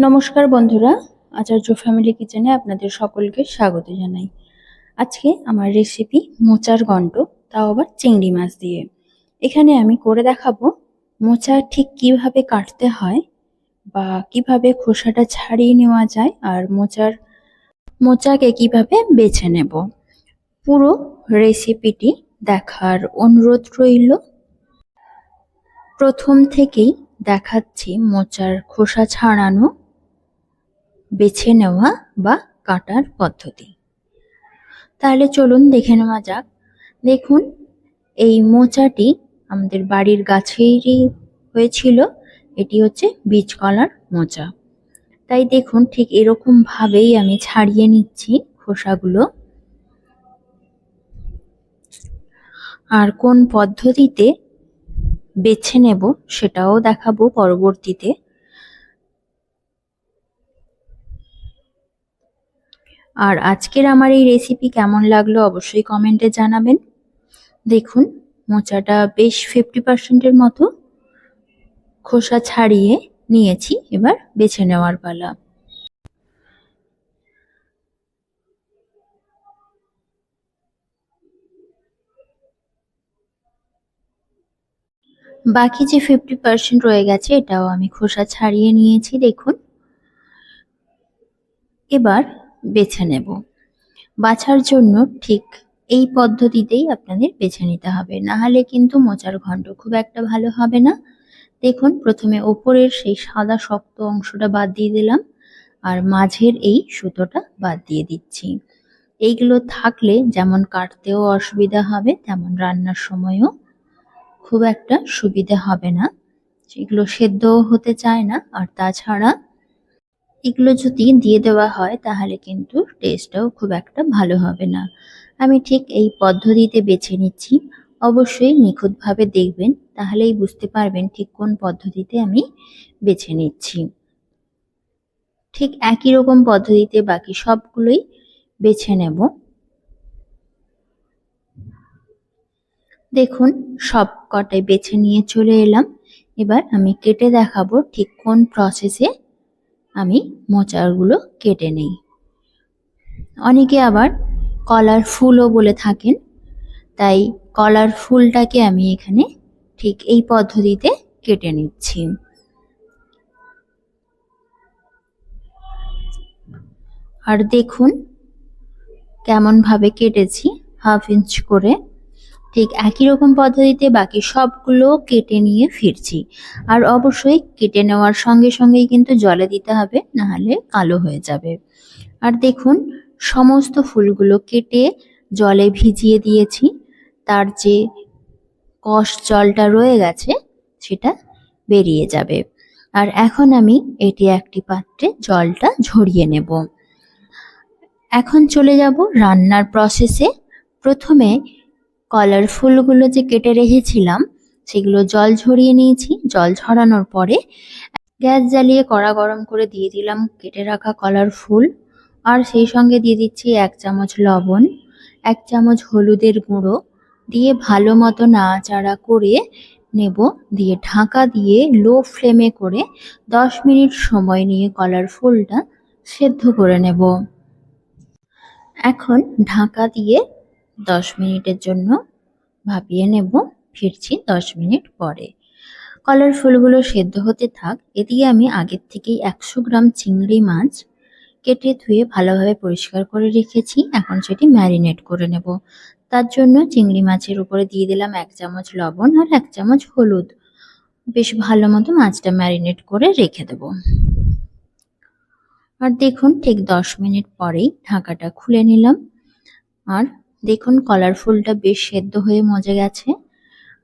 নমস্কার বন্ধুরা, আচার্য ফ্যামিলি কিচেনে আপনাদের সকলকে স্বাগত জানাই। আজকে আমার রেসিপি মোচার ঘন্ট, তাও আবার চিংড়ি মাছ দিয়ে। এখানে আমি করে দেখাবো মোচা ঠিক কীভাবে কাটতে হয় বা কীভাবে খোসাটা ছাড়িয়ে নেওয়া যায় আর মোচার, মোচাকে কীভাবে বেছে নেব। পুরো রেসিপিটি দেখার অনুরোধ রইল। প্রথম থেকেই দেখাচ্ছি মোচার খোসা ছাড়ানো বেছে নেওয়া বা কাটার পদ্ধতি। তাহলে চলুন দেখে নেওয়া যাক। দেখুন, এই মোচাটি আমাদের বাড়ির গাছেরই হয়েছিল। এটি হচ্ছে বীজ কলার মোচা। তাই দেখুন, ঠিক এরকম ভাবেই আমি ছাড়িয়ে নিচ্ছি খোসাগুলো। আর কোন পদ্ধতিতে বেছে নেব সেটাও দেখাবো পরবর্তীতে। আর আজকের আমার এই রেসিপি কেমন লাগল অবশ্যই কমেন্টে জানাবেন। দেখুন, মোচাটা বেশ ফিফটি পার্সেন্টের মতো খোসা ছাড়িয়ে নিয়েছি, এবার বেছে নেওয়ার পালা। বাকি যে ফিফটি পার্সেন্ট রয়ে গেছে, এটাও আমি খোসা ছাড়িয়ে নিয়েছি, দেখুন। এবার বেছে নেব। বাছার জন্য ঠিক এই পদ্ধতিতেই আপনাদের বেছে নিতে হবে। না হলে কিন্তু মোচার ঘন্ট খুব একটা ভালো হবে না। দেখুন, প্রথমে ওপরের সেই সাদা শক্ত অংশটা বাদ দিয়ে দিলাম আর মাঝের এই সুতোটা বাদ দিয়ে দিচ্ছি। এইগুলো থাকলে যেমন কাটতেও অসুবিধা হবে, তেমন রান্নার সময়ও খুব একটা সুবিধে হবে না। সেগুলো সেদ্ধও হতে চায় না। আর তাছাড়া এগুলো যদি দিয়ে দেওয়া হয়, তাহলে কিন্তু টেস্টটাও খুব একটা ভালো হবে না। আমি ঠিক এই পদ্ধতিতে বেছে নিচ্ছি। অবশ্যই নিখুঁতভাবে দেখবেন, তাহলেই বুঝতে পারবেন ঠিক কোন পদ্ধতিতে আমি বেছে নিচ্ছি। ঠিক একই রকম পদ্ধতিতে বাকি সবগুলোই বেছে নেব। দেখুন সব কটাই বেছে নিয়ে চলে এলাম। এবার আমি কেটে দেখাবো ঠিক কোন প্রসেসে আমি মোচারগুলো কেটে নেই। অনেকে আবার কলার ফুলও বলে থাকেন। তাই কলার ফুলটাকে আমি এখানে ঠিক এই পদ্ধতিতে কেটে নিচ্ছি। আর দেখুন কেমনভাবে কেটেছি, হাফ ইঞ্চ করে। ঠিক একই রকম পদ্ধতিতে বাকি সবগুলো কেটে নিয়ে ফিরছি। আর অবশ্যই কেটে নেওয়ার সঙ্গে সঙ্গেই কিন্তু জলে দিতে হবে, নাহলে কালো হয়ে যাবে। আর দেখুন, সমস্ত ফুলগুলো কেটে জলে ভিজিয়ে দিয়েছি। তার যে কষ জলটা রয়ে গেছে, সেটা বেরিয়ে যাবে। আর এখন আমি এটি একটি পাত্রে জলটা ঝরিয়ে নেব। এখন চলে যাব রান্নার প্রসেসে প্রথমে কলার ফুলগুলো যে কেটে রেখেছিলাম, সেগুলো জল ঝরিয়ে নিয়েছি। জল ঝরানোর পরে গ্যাস জ্বালিয়ে কড়া গরম করে দিয়ে দিলাম কেটে রাখা কলার ফুল। আর সেই সঙ্গে দিয়ে দিচ্ছি এক চামচ লবণ, এক চামচ হলুদের গুঁড়ো। দিয়ে ভালো মতো নাড়াচাড়া করে নেব। দিয়ে ঢাকা দিয়ে লো ফ্লেমে করে দশ মিনিট সময় নিয়ে কলার ফুলটা সেদ্ধ করে নেব। এখন ঢাকা দিয়ে দশ মিনিটের জন্য ভাপিয়ে নেব। ফিরছি দশ মিনিট পরে। কলার ফুলগুলো সেদ্ধ হতে থাক, এদিকে আমি আগের থেকেই একশো গ্রাম চিংড়ি মাছ কেটে ধুয়ে ভালোভাবে পরিষ্কার করে রেখেছি। এখন সেটি ম্যারিনেট করে নেব। তার জন্য চিংড়ি মাছের উপরে দিয়ে দিলাম এক চামচ লবণ আর এক চামচ হলুদ। বেশ ভালো মতো মাছটা ম্যারিনেট করে রেখে দেব। আর দেখুন, ঠিক দশ মিনিট পরেই ঢাকাটা খুলে নিলাম। আর দেখুন, কলার ফুলটা বেশ সেদ্ধ হয়ে মজে গেছে।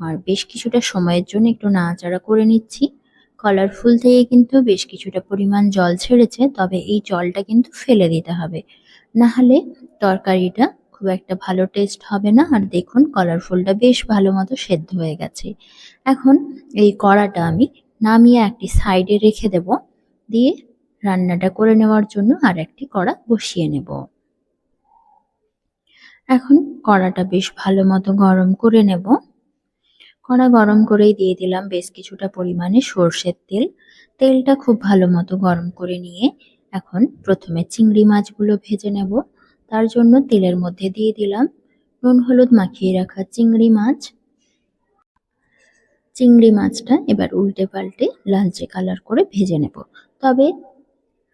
আর বেশ কিছুটা সময়ের জন্য একটু নাড়াচাড়া করে নিচ্ছি। কলার ফুল থেকে কিন্তু বেশ কিছুটা পরিমাণ জল ছেড়েছে, তবে এই জলটা কিন্তু ফেলে দিতে হবে। না হলে তরকারিটা খুব একটা ভালো টেস্ট হবে না। আর দেখুন, কলার ফুলটা বেশ ভালো মতো সেদ্ধ হয়ে গেছে। এখন এই কড়াটা আমি নামিয়ে একটি সাইডে রেখে দেব। দিয়ে রান্নাটা করে নেওয়ার জন্য আর একটি কড়া বসিয়ে নেব। এখন কড়াটা বেশ ভালো মতো গরম করে নেব। কড়া গরম করেই দিয়ে দিলাম বেশ কিছুটা পরিমাণে সর্ষের তেল। তেলটা খুব ভালো মতো গরম করে নিয়ে এখন প্রথমে চিংড়ি মাছগুলো ভেজে নেব। তার জন্য তেলের মধ্যে দিয়ে দিলাম নুন হলুদ মাখিয়ে রাখা চিংড়ি মাছ। চিংড়ি মাছটা এবার উল্টে পাল্টে লালচে কালার করে ভেজে নেব। তবে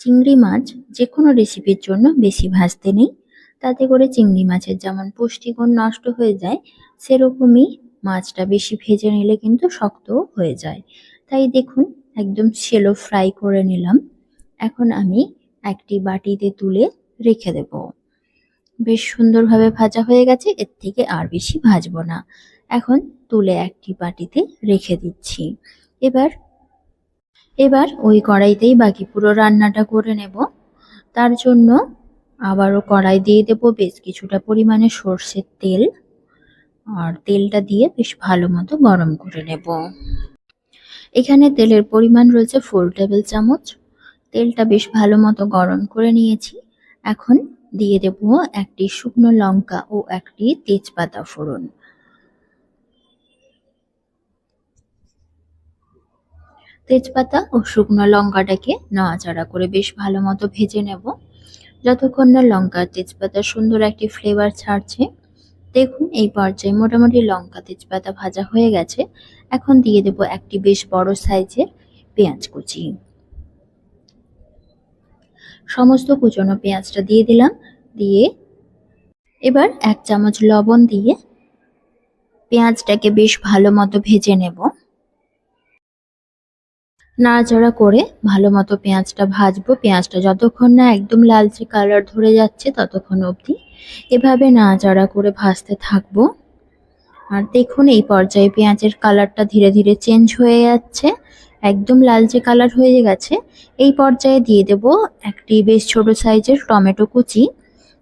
চিংড়ি মাছ যে কোনো রেসিপির জন্য বেশি ভাজতে নেই। তাতে করে চিংড়ি মাছের যেমন পুষ্টিগুণ নষ্ট হয়ে যায়, সেরকমই মাছটা বেশি ভেজে নিলে কিন্তু শক্তও হয়ে যায়। তাই দেখুন, একদম সেলো ফ্রাই করে নিলাম। এখন আমি একটি বাটিতে তুলে রেখে দেব। বেশ সুন্দরভাবে ভাজা হয়ে গেছে, এর থেকে আর বেশি ভাজবো না। এখন তুলে একটি বাটিতে রেখে দিচ্ছি। এবার এবার ওই কড়াইতেই বাকি পুরো রান্নাটা করে নেব। তার জন্য আবারও কড়াই দিয়ে দেব বেশ কিছুটা পরিমাণে সর্ষের তেল। আর তেলটা দিয়ে বেশ ভালো মতো গরম করে নেব। এখানে তেলের পরিমাণ রয়েছে ফোর টেবিল চামচ। তেলটা বেশ ভালো মতো গরম করে নিয়েছি। এখন দিয়ে দেব একটি শুকনো লঙ্কা ও একটি তেজপাতা ফোড়ন। তেজপাতা ও শুকনো লঙ্কাটাকে নাড়াচাড়া করে বেশ ভালো মতো ভেজে নেব। যতক্ষণ না লঙ্কা তেজপাতা সুন্দর একটি ফ্লেভার ছাড়ছে, দেখুন এই পর্যায়ে মোটামুটি লঙ্কা, তেজপাতা ভাজা হয়ে গেছে। এখন দিয়ে দেব একটি বেশ বড় সাইজের পেঁয়াজ কুচি। সমস্ত কুচনো পেঁয়াজটা দিয়ে দিলাম, দিয়ে এবার এক চামচ লবণ দিয়ে পেঁয়াজটাকে বেশ ভালো মতো ভেজে নেব। নাড়াচাড়া করে ভালো মতো পেঁয়াজটা ভাজবো। পেঁয়াজটা যতক্ষণ না একদম লালচে কালার ধরে যাচ্ছে ততক্ষণ অবধি এভাবে নাড়াচাড়া করে ভাজতে থাকব। আর দেখুন, এই পর্যায়ে পেঁয়াজের কালারটা ধীরে ধীরে চেঞ্জ হয়ে যাচ্ছে। একদম লালচে কালার হয়ে গেছে। এই পর্যায়ে দিয়ে দেব একটি বেশ ছোট সাইজের টমেটো কুচি।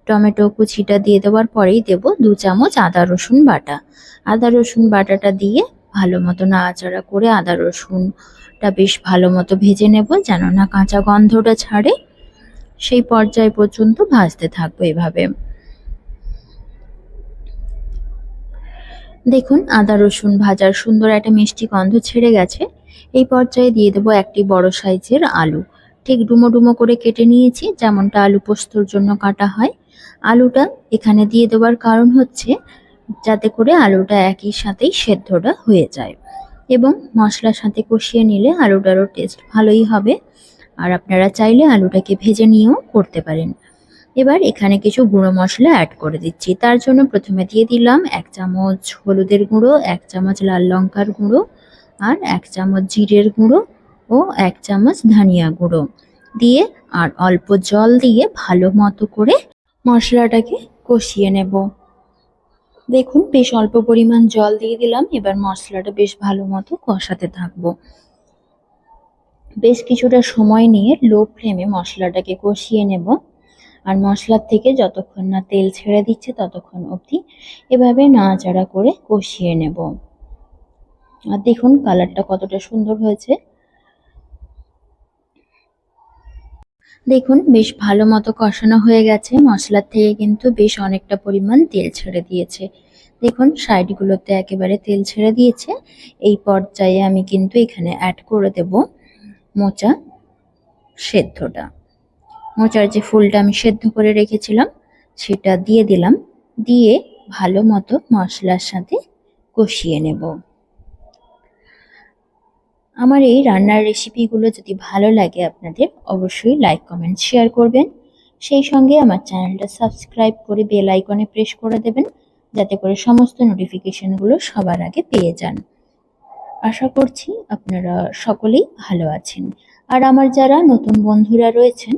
টমেটো কুচিটা দিয়ে দেওয়ার পরেই দেব দু চামচ আদা, রসুন বাটা। আদা, রসুন বাটাটা দিয়ে ভালো মতো নাড়াচাড়া করে আদা রসুনটা বেশ ভালো মতো ভেজে নেব যেন না কাঁচা গন্ধটা ছাড়ে। সেই পর্যায় পর্যন্ত ভাজতে থাকব এভাবে। দেখুন, আদা রসুন ভাজার সুন্দর একটা মিষ্টি গন্ধ ছেড়ে গেছে। এই পর্যায়ে দিয়ে দেবো একটি বড় সাইজের আলু। ঠিক ডুমো ডুমো করে কেটে নিয়েছি, যেমনটা আলু পোস্তর জন্য কাটা হয়। আলুটা এখানে দিয়ে দেওয়ার কারণ হচ্ছে, যাতে করে আলুটা একই সাথেই সেদ্ধটা হয়ে যায়। এবং মশলার সাথে কষিয়ে নিলে আলুটারও টেস্ট ভালোই হবে। আর আপনারা চাইলে আলুটাকে ভেজে নিয়েও করতে পারেন। এবার এখানে কিছু গুঁড়ো মশলা অ্যাড করে দিচ্ছি। তার জন্য প্রথমে দিয়ে দিলাম এক চামচ হলুদের গুঁড়ো, এক চামচ লাল লঙ্কার গুঁড়ো, আর এক চামচ জিরের গুঁড়ো ও এক চামচ ধনিয়া গুঁড়ো। দিয়ে আর অল্প জল দিয়ে ভালো মতো করে মশলাটাকে কষিয়ে নেব। দেখুন, বেশ অল্প পরিমাণ জল দিয়ে দিলাম। এবার মশলাটা বেশ ভালো মতো কষাতে থাকব। বেশ কিছুটা সময় নিয়ে লো ফ্লেমে মশলাটাকে কষিয়ে নেব। আর মশলার থেকে যতক্ষণ না তেল ছেড়ে দিচ্ছে, ততক্ষণ অবধি এভাবে নাড়াচাড়া করে কষিয়ে নেব। আর দেখুন, কালারটা কতটা সুন্দর হয়েছে। দেখুন, বেশ ভালো মতো কষানো হয়ে গেছে। মশলার থেকে কিন্তু বেশ অনেকটা পরিমাণ তেল ছেড়ে দিয়েছে। দেখুন, সাইডগুলোতে একেবারে তেল ছেড়ে দিয়েছে। এই পর্যায়ে আমি কিন্তু এখানে অ্যাড করে দেব মোচা সেদ্ধটা। মোচার যে ফুলটা আমি সেদ্ধ করে রেখেছিলাম, সেটা দিয়ে দিলাম। দিয়ে ভালো মতো মশলার সাথে কষিয়ে নেব। আমার এই রান্নার রেসিপিগুলো যদি ভালো লাগে আপনাদের, অবশ্যই লাইক কমেন্ট শেয়ার করবেন। সেই সঙ্গে আমার চ্যানেলটা সাবস্ক্রাইব করে বেল আইকনে প্রেস করে দেবেন, যাতে করে সমস্ত নোটিফিকেশনগুলো সবার আগে পেয়ে যান। আশা করছি আপনারা সকলেই ভালো আছেন। আর আমার যারা নতুন বন্ধুরা রয়েছেন,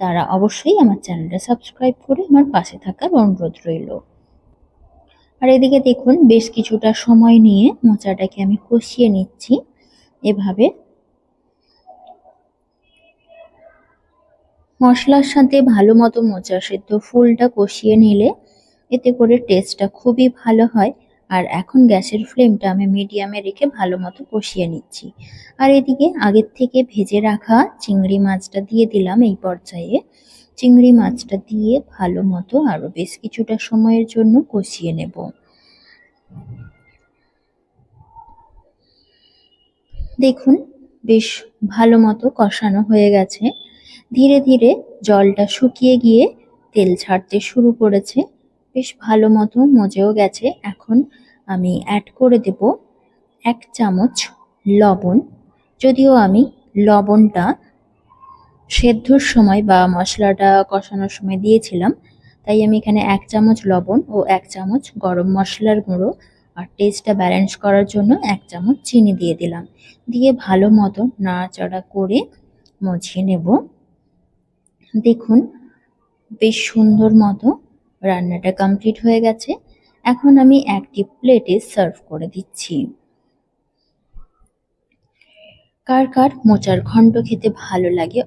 তারা অবশ্যই আমার চ্যানেলটা সাবস্ক্রাইব করে আমার পাশে থাকার অনুরোধ রইল। আর এদিকে দেখুন, বেশ কিছুটা সময় নিয়ে মোচাটাকে আমি কষিয়ে নিচ্ছি। এভাবে। মশলার সাথে ভালো মতো মোচা সেদ্ধ ফুলটা কষিয়ে নিলে এতে করে টেস্টটা খুবই ভালো হয়। আর এখন গ্যাসের ফ্লেমটা আমি মিডিয়ামে রেখে ভালো মতো কষিয়ে নিচ্ছি। আর এদিকে আগের থেকে ভেজে রাখা চিংড়ি মাছটা দিয়ে দিলাম এই পর্যায়ে। চিংড়ি মাছটা দিয়ে ভালো মতো আরও বেশ কিছুটা সময়ের জন্য কষিয়ে নেব। দেখুন, বেশ ভালো মতো কষানো হয়ে গেছে। ধীরে ধীরে জলটা শুকিয়ে গিয়ে তেল ছাড়তে শুরু করেছে। বেশ ভালো মতো মজেও গেছে। এখন আমি অ্যাড করে দেব এক চামচ লবণ। যদিও আমি লবণটা সেদ্ধর সময় বা মশলাটা কষানোর সময় দিয়েছিলাম, তাই আমি এখানে এক চামচ লবণ ও এক চামচ গরম মশলার গুঁড়ো আর টেস্টটা ব্যালেন্স করার জন্য এক চামচ চিনি দিয়ে দিলাম। দিয়ে ভালো মতো নাড়াচাড়া করে মজিয়ে নেব। দেখুন, বেশ সুন্দর মতো রান্নাটা কমপ্লিট হয়ে গেছে। এখন আমি একটি প্লেটে সার্ভ করে দিচ্ছি। কার কার মোচার ঘন্ট খেতে ভালো লাগে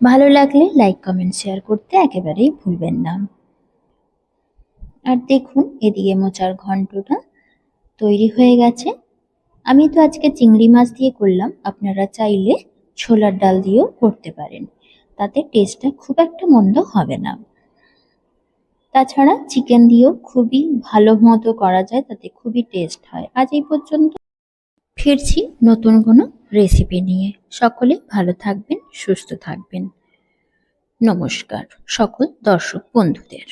ভালো লাগলে লাইক কমেন্ট শেয়ার করতে একেবারেই ভুলবেন না। আর দেখুন, এদিকে মোচার ঘন্টটা তৈরি হয়ে গেছে। আমি তো আজকে চিংড়ি মাছ দিয়ে করলাম, আপনারা চাইলে ছোলার ডাল দিয়েও করতে পারেন। তাতে টেস্টটা খুব একটা মন্দ হবে না। তাছাড়া চিকেন দিয়েও খুবই ভালো মতো করা যায়, তাতে খুবই টেস্ট হয়। আজ এই পর্যন্ত। ফিরছি নতুন কোনো রেসিপি নিয়ে। সকলে ভালো থাকবেন, সুস্থ থাকবেন। নমস্কার, সকল দর্শক বন্ধুদের।